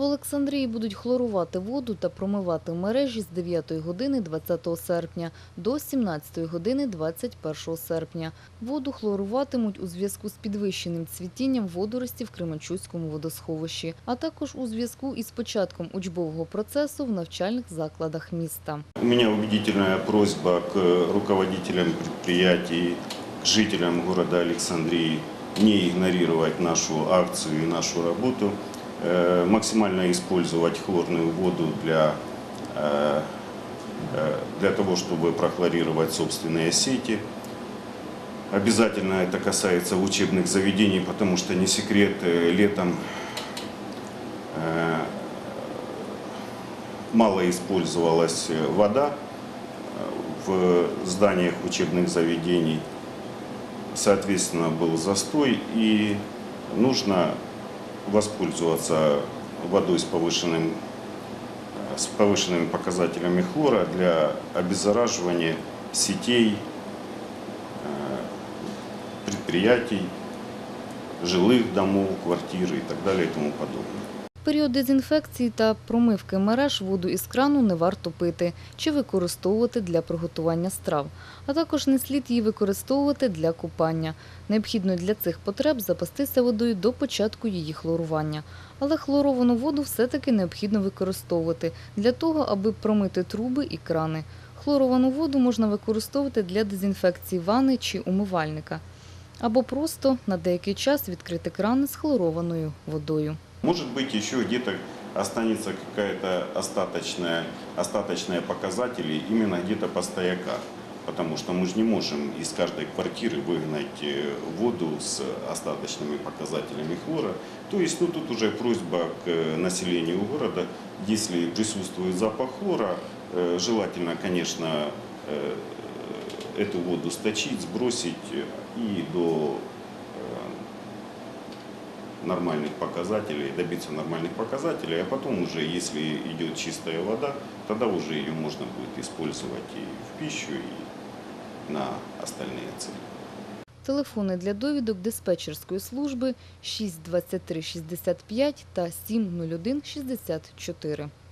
В Олександрії будуть хлорувати воду та промивати мережі з 9 години 20 серпня до 17 години 21 серпня. Воду хлоруватимуть у зв'язку з підвищеним цвітінням водорості в Кременчуцькому водосховищі, а також у зв'язку із початком учбового процесу в навчальних закладах міста. У меня убедительная просьба к руководителям предприятий, к жителям города Александрии не игнорировать нашу акцию и нашу работу, э, максимально использовать хлорную воду для, э, э, для того, чтобы прохлорировать собственные сети. Обязательно это касается учебных заведений, потому что не секрет, э, летом э, мало использовалась э, вода э, в зданиях учебных заведений. Соответственно, был застой и нужно воспользоваться водой с, повышенным, с повышенными показателями хлора для обеззараживания сетей, э, предприятий, жилых домов, квартир и так далее и тому подобное. Період дезінфекції та промивки мереж воду із крану не варто пити чи використовувати для приготування страв, а також не слід її використовувати для купання. Необхідно для цих потреб запастися водою до початку її хлорування. Але хлоровану воду все-таки необхідно використовувати для того, аби промити труби і крани. Хлоровану воду можна використовувати для дезінфекції ванни чи умивальника. Або просто на деякий час відкрити крани з хлорованою водою. Может быть, еще где-то останется какая-то остаточная, остаточные показатели именно где-то по стояках. Потому что мы же не можем из каждой квартиры выгнать э, воду с остаточными показателями хлора. То есть ну, тут уже просьба к э, населению города, если присутствует запах хлора, э, желательно, конечно, эту воду сточить, сбросить и до нормальных показателей, добиться нормальных показателей, а потом уже, если идет чистая вода, тогда уже ее можно будет использовать и в пищу, и на остальные цели. Телефони для довідок диспетчерської служби 623 65 та 701 64.